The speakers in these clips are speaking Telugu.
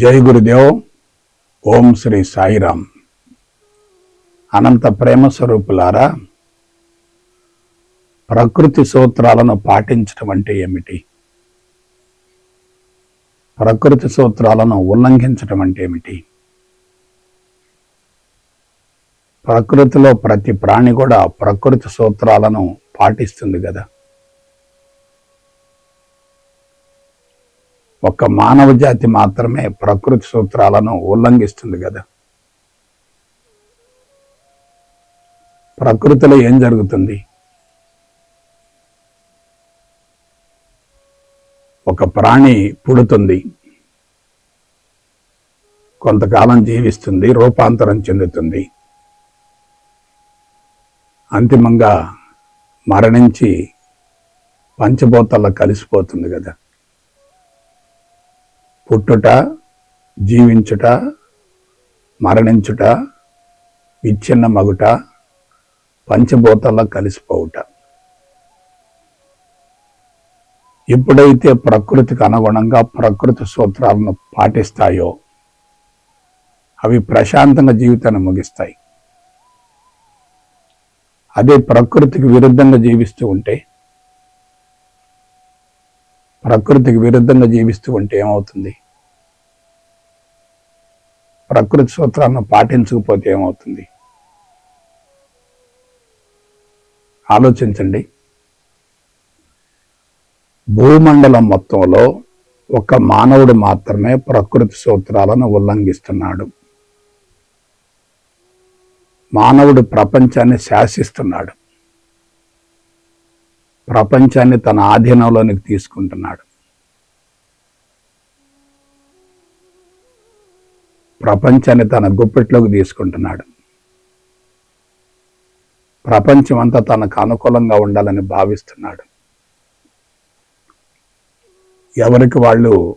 జై గురుదేవ్ ఓం శ్రీ సాయిరామ్. అనంత ప్రేమ స్వరూపులారా ప్రకృతి సూత్రాలను పాటించడం అంటే ఏమిటి? ప్రకృతి సూత్రాలను ఉల్లంఘించడం అంటే ఏమిటి? ప్రకృతిలో ప్రతి ప్రాణి కూడా ప్రకృతి సూత్రాలను పాటిస్తుంది కదా. ఒక్క మానవ జాతి మాత్రమే ప్రకృతి సూత్రాలను ఉల్లంఘిస్తుంది కదా. ప్రకృతిలో ఏం జరుగుతుంది? ఒక ప్రాణి పుడుతుంది. కొంతకాలం జీవిస్తుంది రూపాంతరం చెందుతుంది. అంతిమంగా మరణించి పంచభూతల్లో కలిసిపోతుంది కదా. పుట్టుట జీవించుట మరణించుట విచ్ఛిన్న మగుట పంచభూతాల్లో కలిసిపోవుట. ఎప్పుడైతే ప్రకృతికి అనుగుణంగా ప్రకృతి సూత్రాలను పాటిస్తాయో అవి ప్రశాంతంగా జీవితాన్ని ముగిస్తాయి. అదే ప్రకృతికి విరుద్ధంగా జీవిస్తూ ఉంటే ప్రకృతికి విరుద్ధంగా జీవిస్తూ ఉంటే ఏమవుతుంది? ప్రకృతి సూత్రాలను పాటించకపోతే ఏమవుతుంది? ఆలోచించండి. భూమండలం మొత్తంలో ఒక మానవుడు మాత్రమే ప్రకృతి సూత్రాలను ఉల్లంఘిస్తున్నాడు. మానవుడు ప్రపంచాన్ని శాసిస్తున్నాడు. ప్రపంచాన్ని తన ఆధీనంలోనికి తీసుకుంటున్నాడు. ప్రపంచాన్ని తన గుప్పెట్లోకి తీసుకుంటున్నాడు. ప్రపంచం అంతా తనకు అనుకూలంగా ఉండాలని భావిస్తున్నాడు. ఎవరికి వాళ్ళు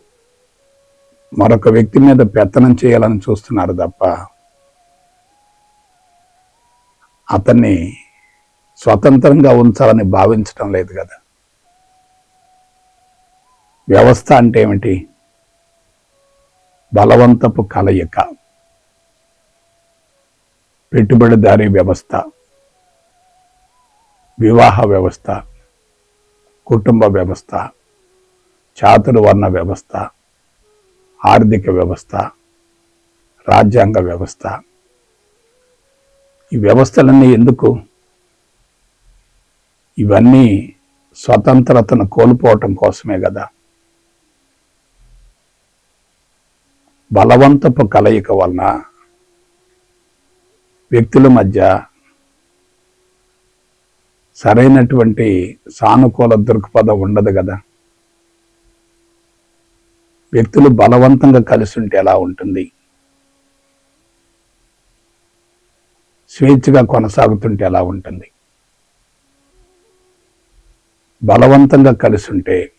మరొక వ్యక్తి మీద పెత్తనం చేయాలని చూస్తున్నారు తప్ప అతన్ని స్వతంత్రంగా ఉంచాలని భావించడం లేదు కదా. వ్యవస్థ అంటే ఏమిటి? బలవంతపు కలయిక. పెట్టుబడిదారీ వ్యవస్థ. వివాహ వ్యవస్థ. కుటుంబ వ్యవస్థ. చాతుర్వర్ణ వ్యవస్థ. ఆర్థిక వ్యవస్థ. రాజ్యాంగ వ్యవస్థ. ఈ వ్యవస్థలన్నీ ఎందుకు? ఇవన్నీ స్వతంత్రతను కోల్పోవటం కోసమే కదా బలవంతపు కలయిక వలన వ్యక్తుల మధ్య సరైనటువంటి సానుకూల దృక్పథం ఉండదు కదా వ్యక్తులు బలవంతంగా కలిసి ఉంటే ఎలా ఉంటుంది? స్వేచ్ఛగా కొనసాగుతుంటే ఎలా ఉంటుంది? బలవంతంగా కలిసి ఉంటే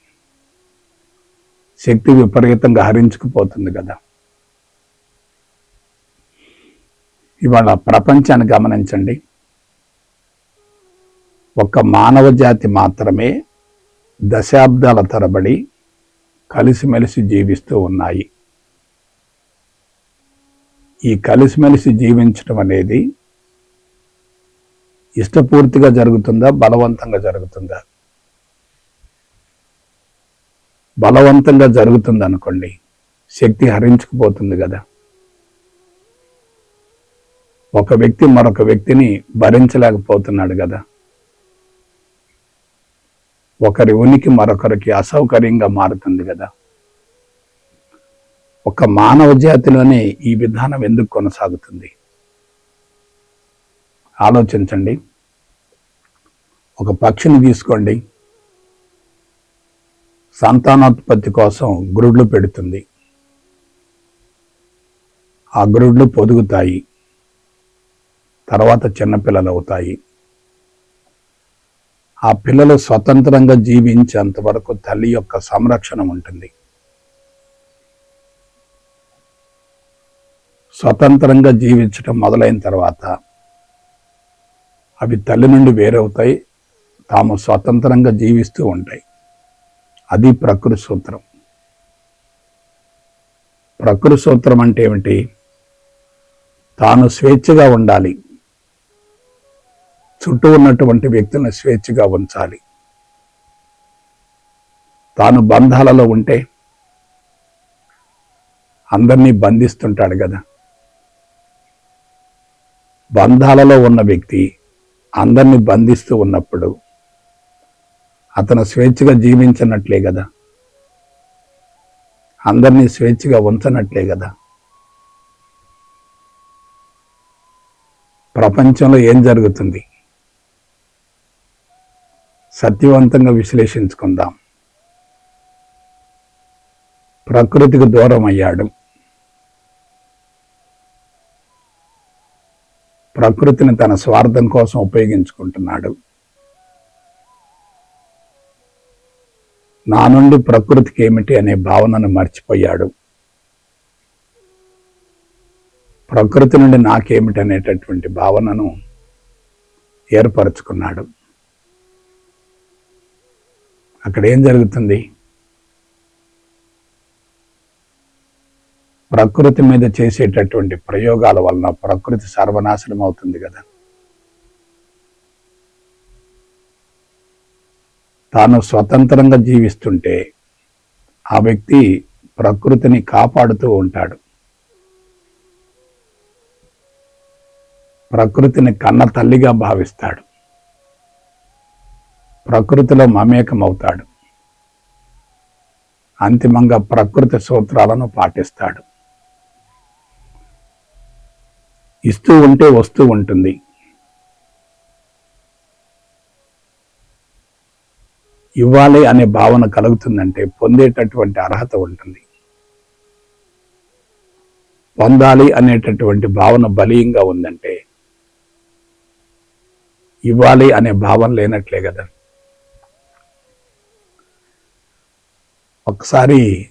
శక్తి విపరీతంగా హరించుకుపోతుంది కదా. ఇవాళ ప్రపంచాన్ని గమనించండి. ఒక మానవ జాతి మాత్రమే దశాబ్దాల తరబడి కలిసిమెలిసి జీవిస్తూ ఉన్నాయి. ఈ కలిసిమెలిసి జీవించడం అనేది ఇష్టపూర్తిగా జరుగుతుందా బలవంతంగా జరుగుతుందా? బలవంతంగా జరుగుతుంది అనుకోండి శక్తి హరించుకుపోతుంది కదా. ఒక వ్యక్తి మరొక వ్యక్తిని భరించలేకపోతున్నాడు కదా. ఒకరి ఉనికి మరొకరికి అసౌకర్యంగా మారుతుంది కదా. ఒక మానవ జాతిలోనే ఈ విధానం ఎందుకు కొనసాగుతుంది? ఆలోచించండి. ఒక పక్షిని తీసుకోండి. సంతానోత్పత్తి కోసం గ్రుడ్లు పెడుతుంది. ఆ గ్రుడ్లు పొదుగుతాయి. తర్వాత చిన్నపిల్లలు అవుతాయి. ఆ పిల్లలు స్వతంత్రంగా జీవించేంత వరకు తల్లి యొక్క సంరక్షణ ఉంటుంది. స్వతంత్రంగా జీవించడం మొదలైన తర్వాత అవి తల్లి నుండి వేరవుతాయి. తాము స్వతంత్రంగా జీవిస్తూ ఉంటాయి. అది ప్రకృతి సూత్రం. ప్రకృతి సూత్రం అంటే ఏమిటి? తాను స్వేచ్ఛగా ఉండాలి. చుట్టూ ఉన్నటువంటి వ్యక్తులను స్వేచ్ఛగా ఉంచాలి. తాను బంధాలలో ఉంటే అందరినీ బంధిస్తుంటాడు కదా బంధాలలో ఉన్న వ్యక్తి అందరినీ బంధిస్తూ ఉన్నప్పుడు అతను స్వేచ్ఛగా జీవించినట్లే కదా. అందరినీ స్వేచ్ఛగా ఉంచనట్లే కదా. ప్రపంచంలో ఏం జరుగుతుంది? సత్యవంతంగా విశ్లేషించుకుందాం. ప్రకృతికి దూరం అయ్యాడు. ప్రకృతిని తన స్వార్థం కోసం ఉపయోగించుకుంటున్నాడు. నా నుండి ప్రకృతికి ఏమిటి అనే భావనను మర్చిపోయాడు. ప్రకృతి నుండి నాకేమిటి అనేటటువంటి భావనను ఏర్పరచుకున్నాడు. అక్కడ ఏం జరుగుతుంది? ప్రకృతి మీద చేసేటటువంటి ప్రయోగాల వలన ప్రకృతి సర్వనాశనం అవుతుంది కదా. తాను స్వతంత్రంగా జీవిస్తుంటే ఆ వ్యక్తి ప్రకృతిని కాపాడుతూ ఉంటాడు. ప్రకృతిని కన్న తల్లిగా భావిస్తాడు. ప్రకృతిలో మమేకమవుతాడు. అంతిమంగా ప్రకృతి సూత్రాలను పాటిస్తాడు. ఇస్తూ ఉంటే వస్తూ ఉంటుంది. ఇవ్వాలి అనే భావన కలుగుతుందంటే పొందేటటువంటి అర్హత ఉంటుంది. పొందాలి అనేటటువంటి భావన బలీయంగా ఉందంటే ఇవ్వాలి అనే భావన లేనట్లే కదా. ఒకసారి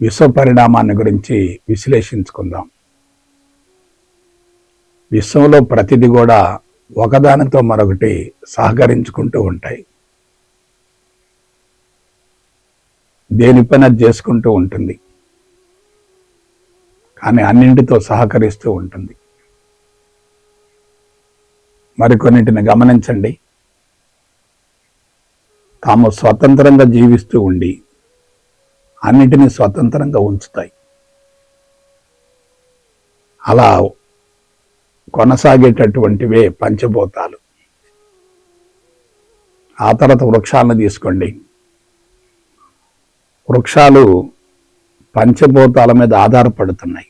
విశ్వ పరిణామాన్ని గురించి విశ్లేషించుకుందాం. విశ్వంలో ప్రతిదీ కూడా ఒకదానితో మరొకటి సహకరించుకుంటూ ఉంటాయి. దేనిపైన చేసుకుంటూ ఉంటుంది. కానీ అన్నింటితో సహకరిస్తూ ఉంటుంది. మరికొన్నింటిని గమనించండి. తాము స్వతంత్రంగా జీవిస్తూ ఉండి అన్నిటినీ స్వతంత్రంగా ఉంచుతాయి. అలా కొనసాగేటటువంటివే పంచభూతాలు. ఆ తర్వాత వృక్షాలను తీసుకోండి. వృక్షాలు పంచభూతాల మీద ఆధారపడుతున్నాయి.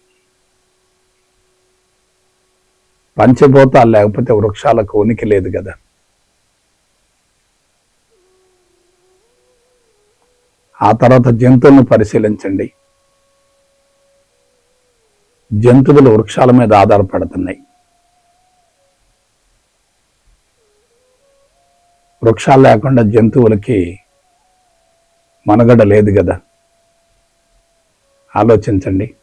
పంచభూతాలు లేకపోతే వృక్షాలకు ఉనికి లేదు కదా. ఆ తర్వాత జంతువులను పరిశీలించండి. జంతువులు వృక్షాల మీద ఆధారపడతాయి. వృక్షాలు లేకుండా జంతువులకి మనుగడ లేదు కదా. ఆలోచించండి.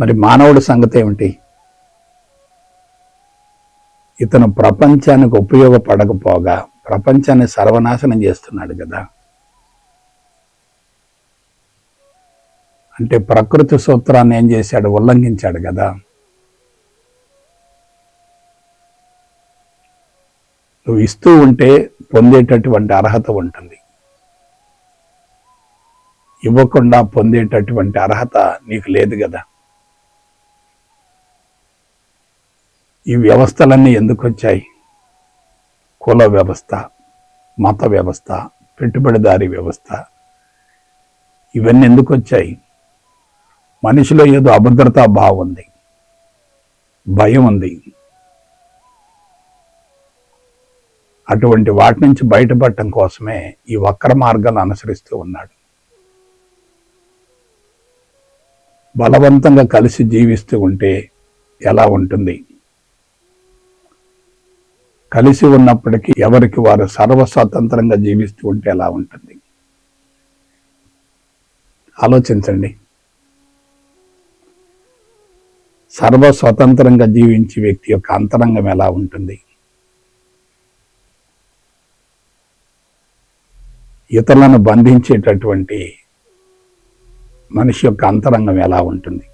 మరి మానవుడి సంగతి ఏమిటి? ఇతను ప్రపంచానికి ఉపయోగపడకపోగా ప్రపంచాన్ని సర్వనాశనం చేస్తున్నాడు కదా. అంటే ప్రకృతి సూత్రాన్ని ఏం చేశాడు? ఉల్లంఘించాడు కదా. నువ్వు ఇస్తూ ఉంటే పొందేటటువంటి అర్హత ఉంటుంది. ఇవ్వకుండా పొందేటటువంటి అర్హత నీకు లేదు కదా. ఈ వ్యవస్థలన్నీ ఎందుకు వచ్చాయి? కుల వ్యవస్థ మత వ్యవస్థ పెట్టుబడిదారీ వ్యవస్థ ఇవన్నీ ఎందుకు వచ్చాయి? మనిషిలో ఏదో అభద్రతా భావం ఉంది భయం ఉంది. అటువంటి వాటి నుంచి బయటపడటం కోసమే ఈ వక్ర మార్గాన్ని అనుసరిస్తూ ఉన్నాడు. బలవంతంగా కలిసి జీవిస్తూ ఉంటే ఎలా ఉంటుంది? కలిసి ఉన్నప్పటికీ ఎవరికి వారు సర్వస్వతంత్రంగా జీవిస్తూ ఉంటే ఎలా ఉంటుంది? ఆలోచించండి. సర్వస్వతంత్రంగా జీవించే వ్యక్తి యొక్క అంతరంగం ఎలా ఉంటుంది? ఇతరులను బంధించేటటువంటి మనిషి యొక్క అంతరంగం ఎలా ఉంటుంది?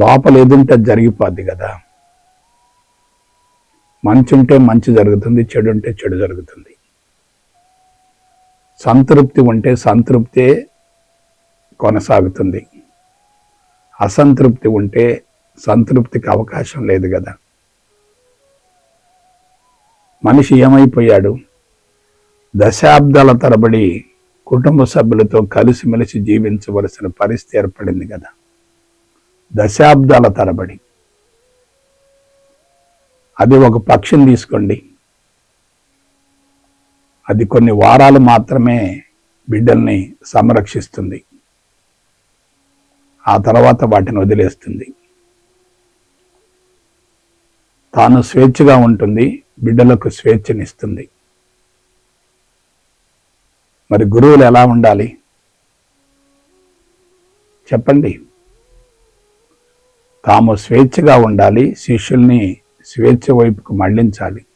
లోపల ఏదుంటే జరిగిపోద్ది కదా. మంచి ఉంటే మంచి జరుగుతుంది చెడు ఉంటే చెడు జరుగుతుంది. సంతృప్తి ఉంటే సంతృప్తే కొనసాగుతుంది. అసంతృప్తి ఉంటే సంతృప్తికి అవకాశం లేదు కదా. మనిషి ఏమైపోయాడు? దశాబ్దాల తరబడి కుటుంబ సభ్యులతో కలిసిమెలిసి జీవించవలసిన పరిస్థితి ఏర్పడింది కదా. దశాబ్దాల తరబడి. అది ఒక పక్షిని తీసుకోండి. అది కొన్ని వారాలు మాత్రమే బిడ్డల్ని సంరక్షిస్తుంది. ఆ తర్వాత వాటిని వదిలేస్తుంది. తాను స్వేచ్ఛగా ఉంటుంది బిడ్డలకు స్వేచ్ఛనిస్తుంది. మరి గురువులు ఎలా ఉండాలి? చెప్పండి. తాము స్వేచ్ఛగా ఉండాలి శిష్యుల్ని స్వేచ్ఛ వైపుకు మళ్ళించాలి.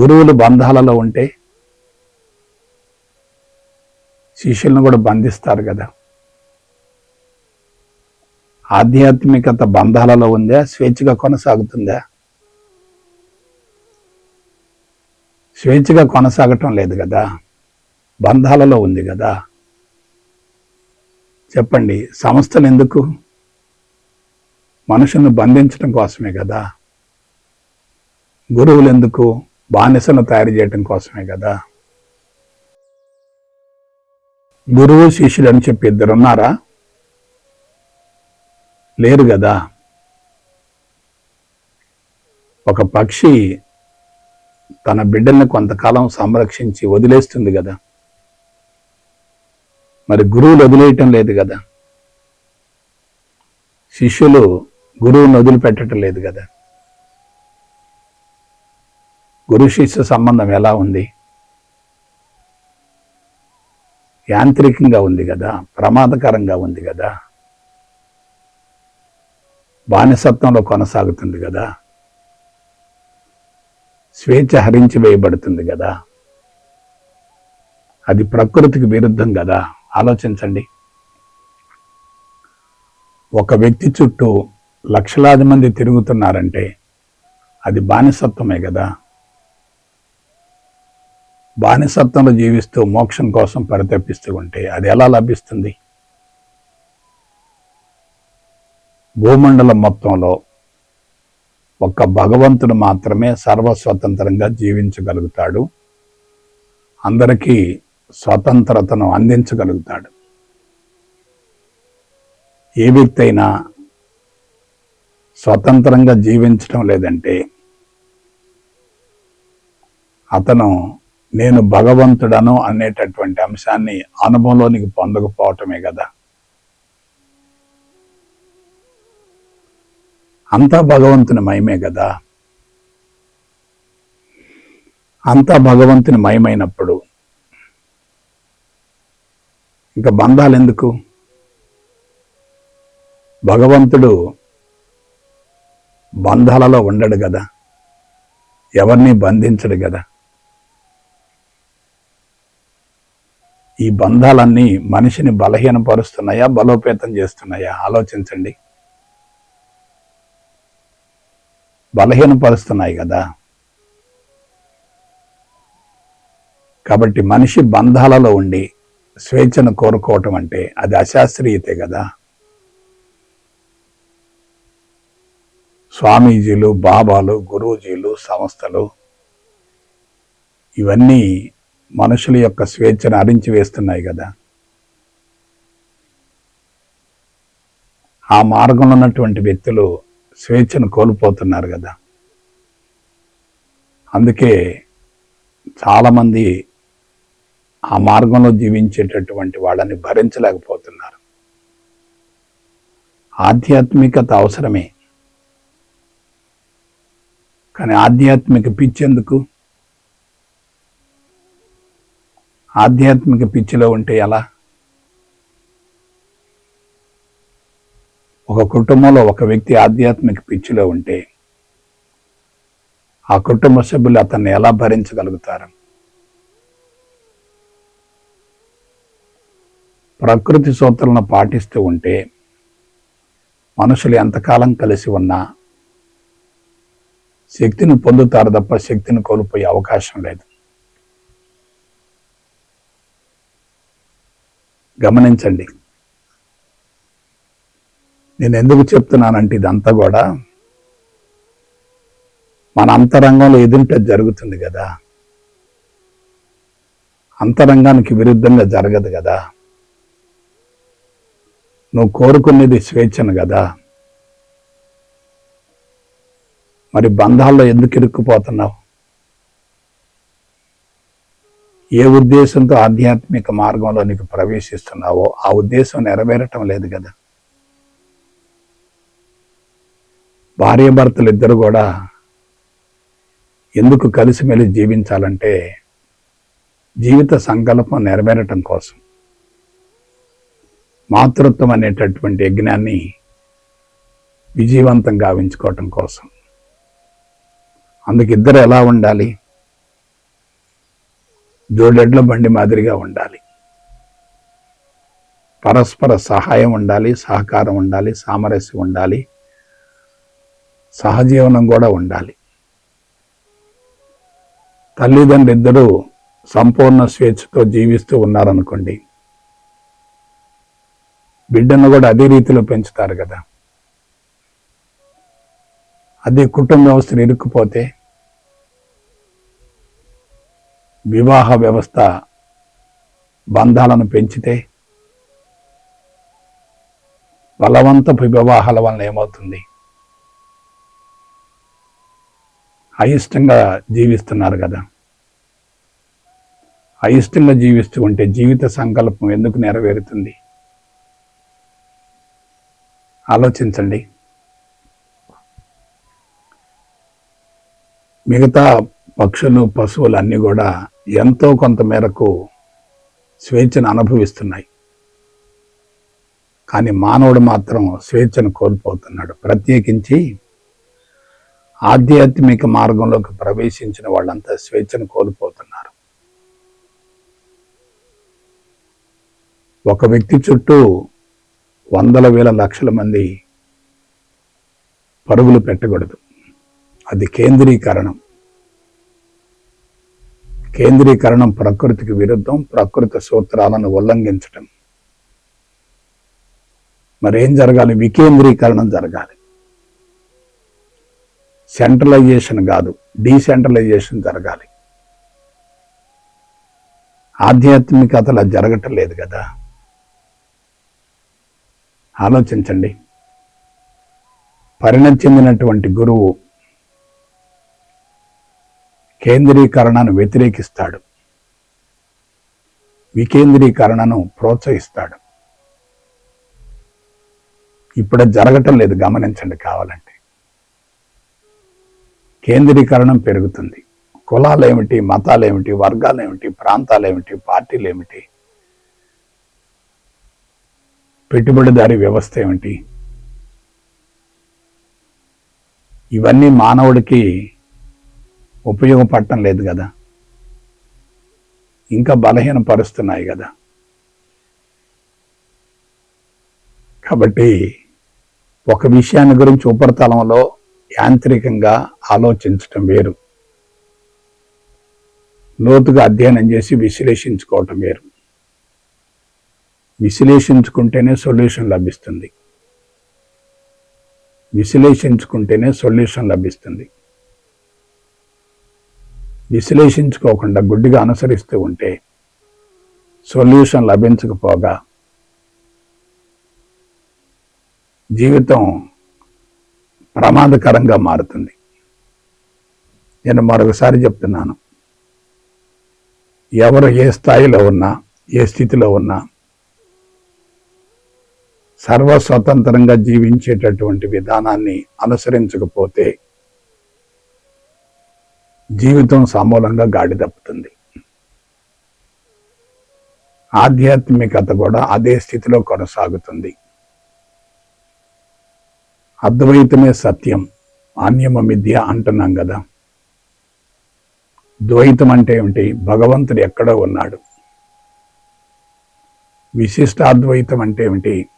గురువులు బంధాలలో ఉంటే శిష్యులను కూడా బంధిస్తారు కదా. ఆధ్యాత్మికత బంధాలలో ఉందా స్వేచ్ఛగా కొనసాగుతుందా? స్వేచ్ఛగా కొనసాగటం లేదు కదా. బంధాలలో ఉంది కదా. చెప్పండి సంస్థలు ఎందుకు మనుషులను బంధించడం కోసమే కదా. గురువులు ఎందుకు బానిసను తయారు చేయడం కోసమే కదా. గురువు శిష్యుడు అని చెప్పి ఇద్దరు ఉన్నారా? లేరు కదా. ఒక పక్షి తన బిడ్డల్ని కొంతకాలం సంరక్షించి వదిలేస్తుంది కదా. మరి గురువులు వదిలేయటం లేదు కదా. శిష్యులు గురువుని వదిలిపెట్టడం లేదు కదా. గురు శిష్య సంబంధం ఎలా ఉంది? యాంత్రికంగా ఉంది కదా ప్రమాదకరంగా ఉంది కదా. బానిసత్వంలో కొనసాగుతుంది కదా. స్వేచ్ఛ హరించి వేయబడుతుంది కదా. అది ప్రకృతికి విరుద్ధం కదా. ఆలోచించండి. ఒక వ్యక్తి చుట్టూ లక్షలాది మంది తిరుగుతున్నారంటే అది బానిసత్వమే కదా. బానిసత్వంలో జీవిస్తూ మోక్షం కోసం పరితపిస్తూ ఉంటే అది ఎలా లభిస్తుంది? భూమండలం మొత్తంలో ఒక్క భగవంతుడు మాత్రమే సర్వస్వతంత్రంగా జీవించగలుగుతాడు. అందరికీ స్వతంత్రతను అందించగలుగుతాడు. ఏ వ్యక్తి అయినా స్వతంత్రంగా జీవించడం లేదంటే అతను నేను భగవంతుడను అనేటటువంటి అంశాన్ని అనుభవంలోనికి పొందకపోవటమే కదా. అంతా భగవంతుని మయమే కదా. అంతా భగవంతుని మయమైనప్పుడు ఇంకా బంధాలు ఎందుకు? భగవంతుడు బంధాలలో ఉండడు కదా. ఎవరిని బంధించడు కదా. ఈ బంధాలన్నీ మనిషిని బలహీనపరుస్తున్నాయా బలోపేతం చేస్తున్నాయా? ఆలోచించండి. బలహీనపరుస్తున్నాయి కదా. కాబట్టి మనిషి బంధాలలో ఉండి స్వేచ్ఛను కోరుకోవటం అంటే అది అశాస్త్రీయతే కదా. స్వామీజీలు బాబాలు గురూజీలు సంస్థలు ఇవన్నీ మనుషుల యొక్క స్వేచ్ఛను అరించి వేస్తున్నాయి కదా. ఆ మార్గంలో ఉన్నటువంటి వ్యక్తులు స్వేచ్ఛను కోల్పోతున్నారు కదా. అందుకే చాలామంది ఆ మార్గంలో జీవించేటటువంటి వాళ్ళని భరించలేకపోతున్నారు. ఆధ్యాత్మికత అవసరమే. కానీ ఆధ్యాత్మిక పిచ్చెందుకు ఆధ్యాత్మిక పిచ్చిలో ఉంటే ఎలా? ఒక కుటుంబంలో ఒక వ్యక్తి ఆధ్యాత్మిక పిచ్చిలో ఉంటే ఆ కుటుంబ సభ్యులు అతన్ని ఎలా భరించగలుగుతారు? ప్రకృతి సూత్రాలను పాటిస్తూ ఉంటే మనుషులు ఎంతకాలం కలిసి ఉన్నా శక్తిని పొందుతారు తప్ప శక్తిని కోల్పోయే అవకాశం లేదు. గమనించండి. నేను ఎందుకు చెప్తున్నానంటే ఇదంతా కూడా మన అంతరంగంలో ఎదుంటే జరుగుతుంది కదా. అంతరంగానికి విరుద్ధంగా జరగదు కదా. నువ్వు కోరుకునేది స్వేచ్ఛను కదా. మరి బంధాల్లో ఎందుకు ఇరుక్కుపోతున్నావు? ఏ ఉద్దేశంతో ఆధ్యాత్మిక మార్గంలో నీకు ప్రవేశిస్తున్నావో ఆ ఉద్దేశం నెరవేరటం లేదు కదా. భార్యాభర్తలు ఇద్దరు కూడా ఎందుకు కలిసిమెలిసి జీవించాలంటే జీవిత సంకల్పం నెరవేరటం కోసం. మాతృత్వం అనేటటువంటి యజ్ఞాన్ని విజయవంతం గావించుకోవటం కోసం. అందుకు ఇద్దరు ఎలా ఉండాలి? జోడెడ్ల బండి మాదిరిగా ఉండాలి. పరస్పర సహాయం ఉండాలి సహకారం ఉండాలి సామరస్యం ఉండాలి. సహజీవనం కూడా ఉండాలి. తల్లిదండ్రులు ఇద్దరూ సంపూర్ణ స్వేచ్ఛతో జీవిస్తూ ఉన్నారనుకోండి బిడ్డను కూడా అదే రీతిలో పెంచుతారు కదా. అదే కుటుంబ వ్యవస్థను ఇరుక్కుపోతే వివాహ వ్యవస్థ బంధాలను పెంచితే బలవంతపు వివాహాల వలన ఏమవుతుంది? అయిష్టంగా జీవిస్తున్నారు కదా. అయిష్టంగా జీవిస్తూ ఉంటే జీవిత సంకల్పం ఎందుకు నెరవేరుతుంది? ఆలోచించండి. మిగతా పక్షులు పశువులు అన్నీ కూడా ఎంతో కొంత మేరకు స్వేచ్ఛను అనుభవిస్తున్నాయి. కానీ మానవుడు మాత్రం స్వేచ్ఛను కోల్పోతున్నాడు. ప్రత్యేకించి ఆధ్యాత్మిక మార్గంలోకి ప్రవేశించిన వాళ్ళంతా స్వేచ్ఛను కోల్పోతున్నారు. ఒక వ్యక్తి చుట్టూ వందల వేల లక్షల మంది పరుగులు పెట్టకూడదు. అది కేంద్రీకరణం. కేంద్రీకరణం ప్రకృతికి విరుద్ధం ప్రకృతి సూత్రాలను ఉల్లంఘించటం. మరేం జరగాలి? వికేంద్రీకరణం జరగాలి. సెంట్రలైజేషన్ కాదు డీసెంట్రలైజేషన్ జరగాలి. ఆధ్యాత్మికతలా జరగటం లేదు కదా. ఆలోచించండి. పరిణతి చెందినటువంటి గురువు కేంద్రీకరణను వ్యతిరేకిస్తాడు. వికేంద్రీకరణను ప్రోత్సహిస్తాడు. ఇప్పుడే జరగటం లేదు గమనించండి కావాలంటే. కేంద్రీకరణం పెరుగుతుంది. కులాలు ఏమిటి మతాలు ఏమిటి వర్గాలు ఏమిటి ప్రాంతాలు ఏమిటి పార్టీలు ఏమిటి పెట్టుబడిదారి వ్యవస్థ ఏమిటి? ఇవన్నీ మానవుడికి ఉపయోగపడటం లేదు కదా. ఇంకా బలహీనపరుస్తున్నాయి కదా. కాబట్టి ఒక విషయాన్ని గురించి ఉపరితలంలో యాంత్రికంగా ఆలోచించటం వేరు. లోతుగా అధ్యయనం చేసి విశ్లేషించుకోవటం వేరు. విశ్లేషించుకుంటేనే సొల్యూషన్ లభిస్తుంది. విశ్లేషించుకుంటేనే సొల్యూషన్ లభిస్తుంది. విశ్లేషించుకోకుండా గుడ్డిగా అనుసరిస్తూ ఉంటే సొల్యూషన్ లభించకపోగా జీవితం ప్రమాదకరంగా మారుతుంది. నేను మరొకసారి చెప్తున్నాను. ఎవరు ఏ స్థాయిలో ఉన్నా ఏ స్థితిలో ఉన్నా సర్వస్వతంత్రంగా జీవించేటటువంటి విధానాన్ని అనుసరించకపోతే జీవితం సమూలంగా గాడి తప్పుతుంది. ఆధ్యాత్మికత కూడా అదే స్థితిలో కొనసాగుతుంది. అద్వైతమే సత్యం. ఆన్యమ మిథ్య అంటున్నాం కదా. ద్వైతం అంటే ఏమిటి? భగవంతుడు ఎక్కడో ఉన్నాడు. విశిష్ట అద్వైతం అంటే ఏమిటి?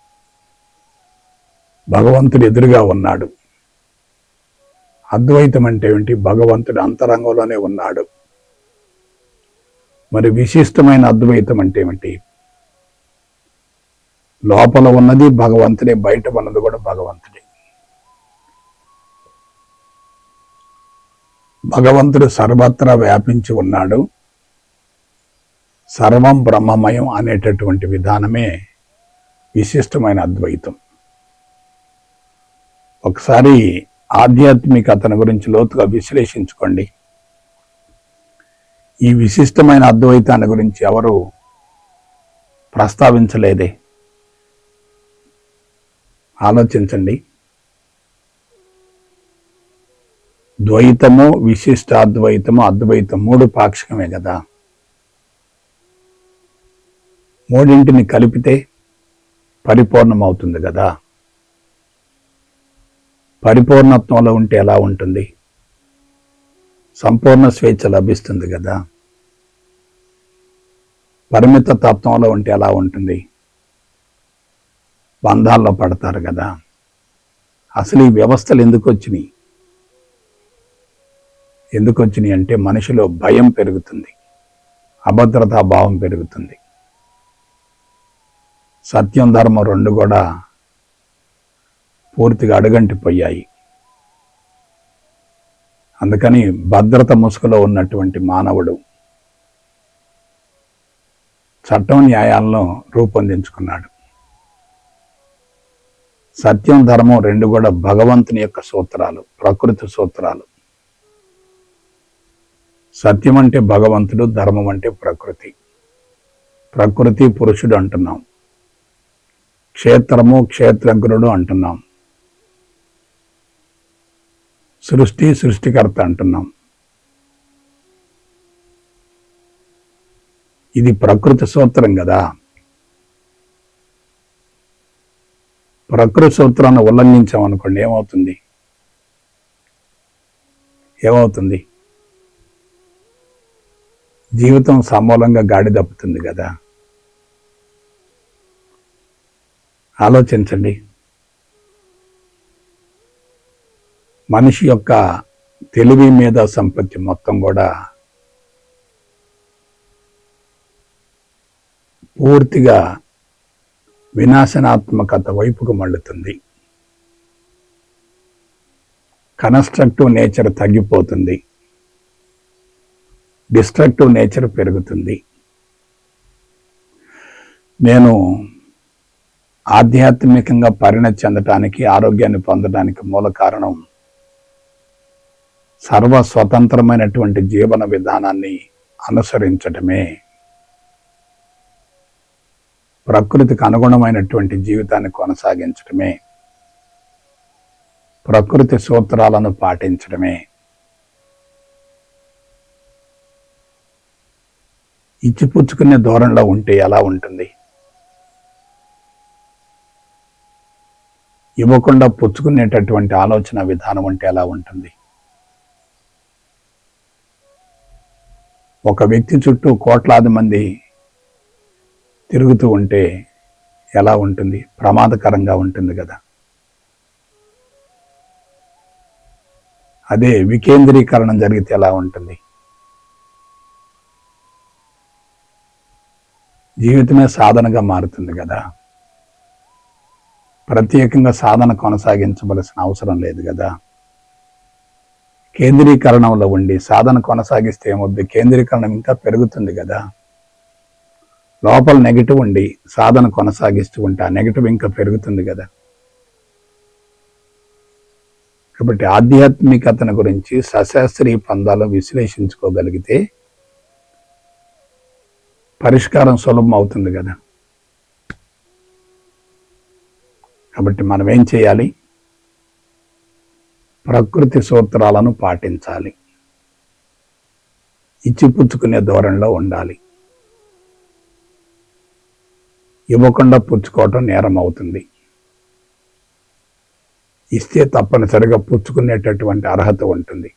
భగవంతుడు ఎదురుగా ఉన్నాడు. అద్వైతం అంటే ఏమిటి? భగవంతుడు అంతరంగంలోనే ఉన్నాడు. మరి విశిష్టమైన అద్వైతం అంటే ఏమిటి? లోపల ఉన్నది భగవంతుడే బయట ఉన్నది కూడా భగవంతుడు. భగవంతుడు సర్వత్రా వ్యాపించి ఉన్నాడు. సర్వం బ్రహ్మమయం అనేటటువంటి విధానమే విశిష్టమైన అద్వైతం. ఒకసారి ఆధ్యాత్మికతను గురించి లోతుగా విశ్లేషించుకోండి. ఈ విశిష్టమైన అద్వైతాన్ని గురించి ఎవరు ప్రస్తావించలేదే? ఆలోచించండి. ద్వైతము విశిష్టాద్వైతము అద్వైతం మూడు పాక్షికమే కదా. మూడింటిని కలిపితే పరిపూర్ణమవుతుంది కదా. పరిపూర్ణత్వంలో ఉంటే ఎలా ఉంటుంది? సంపూర్ణ స్వేచ్ఛ లభిస్తుంది కదా. పరిమిత తత్వంలో ఉంటే ఎలా ఉంటుంది? బంధాల్లో పడతారు కదా. అసలు ఈ వ్యవస్థలు ఎందుకు వచ్చినాయి? ఎందుకు వచ్చినాయి అంటే మనిషిలో భయం పెరుగుతుంది అభద్రతా భావం పెరుగుతుంది. సత్యం ధర్మం రెండు కూడా పూర్తిగా అడుగంటిపోయాయి అందుకని భద్రత ముసుగులో ఉన్నటువంటి మానవుడు చట్టం న్యాయాలను రూపొందించుకున్నాడు. సత్యం ధర్మం రెండు కూడా భగవంతుని యొక్క సూత్రాలు ప్రకృతి సూత్రాలు. సత్యం అంటే భగవంతుడు ధర్మం అంటే ప్రకృతి. ప్రకృతి పురుషుడు అంటున్నాం. క్షేత్రము క్షేత్రజ్ఞుడు అంటున్నాం. సృష్టి సృష్టికర్త అంటున్నాం. ఇది ప్రకృతి సూత్రం కదా. ప్రకృతి సూత్రాన్ని ఉల్లంఘించామనుకోండి ఏమవుతుంది? ఏమవుతుంది? జీవితం సమూలంగా గాడి తప్పుతుంది కదా. ఆలోచించండి. మనిషి యొక్క తెలివి మీద సంపత్తి మొత్తం కూడా పూర్తిగా వినాశనాత్మకత వైపుకు మళ్ళుతుంది. కన్స్ట్రక్టివ్ నేచర్ తగ్గిపోతుంది. డిస్ట్రక్టివ్ నేచర్ పెరుగుతుంది. నేను ఆధ్యాత్మికంగా పరిణతి చెందటానికి ఆరోగ్యాన్ని పొందడానికి మూల కారణం సర్వ స్వతంత్రమైనటువంటి జీవన విధానాన్ని అనుసరించటమే. ప్రకృతికి అనుగుణమైనటువంటి జీవితాన్ని కొనసాగించడమే ప్రకృతి సూత్రాలను పాటించడమే ఇచ్చిపుచ్చుకునే ధోరణిలో ఉంటే ఎలా ఉంటుంది? ఇవ్వకుండా పుచ్చుకునేటటువంటి ఆలోచన విధానం ఉంటే ఎలా ఉంటుంది? ఒక వ్యక్తి చుట్టూ కోట్లాది మంది తిరుగుతూ ఉంటే ఎలా ఉంటుంది? ప్రమాదకరంగా ఉంటుంది కదా. అదే వికేంద్రీకరణం జరిగితే ఎలా ఉంటుంది? జీవితమే సాధనగా మారుతుంది కదా. ప్రత్యేకంగా సాధన కొనసాగించవలసిన అవసరం లేదు కదా. కేంద్రీకరణంలో ఉండి సాధన కొనసాగిస్తే ఏమొద్దు కేంద్రీకరణం ఇంకా పెరుగుతుంది కదా. లోపల నెగిటివ్ ఉండి సాధన కొనసాగిస్తూ ఉంటే ఆ నెగిటివ్ ఇంకా పెరుగుతుంది కదా. కాబట్టి ఆధ్యాత్మికతను గురించి సశాస్త్రీయ పందాలు విశ్లేషించుకోగలిగితే పరిష్కారం సులభం అవుతుంది కదా. కాబట్టి మనం ఏం చేయాలి? ప్రకృతి సూత్రాలను పాటించాలి. ఇచ్చిపుచ్చుకునే ధోరణిలో ఉండాలి. ఇవ్వకుండా పుచ్చుకోవటం నేరం అవుతుంది ఇస్తే తప్పనిసరిగా పుచ్చుకునేటటువంటి అర్హత ఉంటుంది.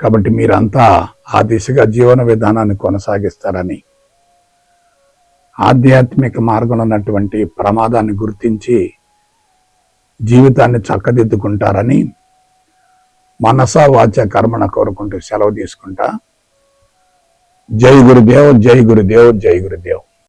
కాబట్టి మీరంతా ఆ దిశగా జీవన విధానాన్ని కొనసాగిస్తారని ఆధ్యాత్మిక మార్గంలో ఉన్నటువంటి ప్రమాదాన్ని గుర్తించి జీవితాన్ని చక్కదిద్దుకుంటారని మనస వాచ కర్మణ కోరుకుంటూ సెలవు తీసుకుంటా. జై గురుదేవ్ జై గురుదేవ్ జై గురుదేవ్.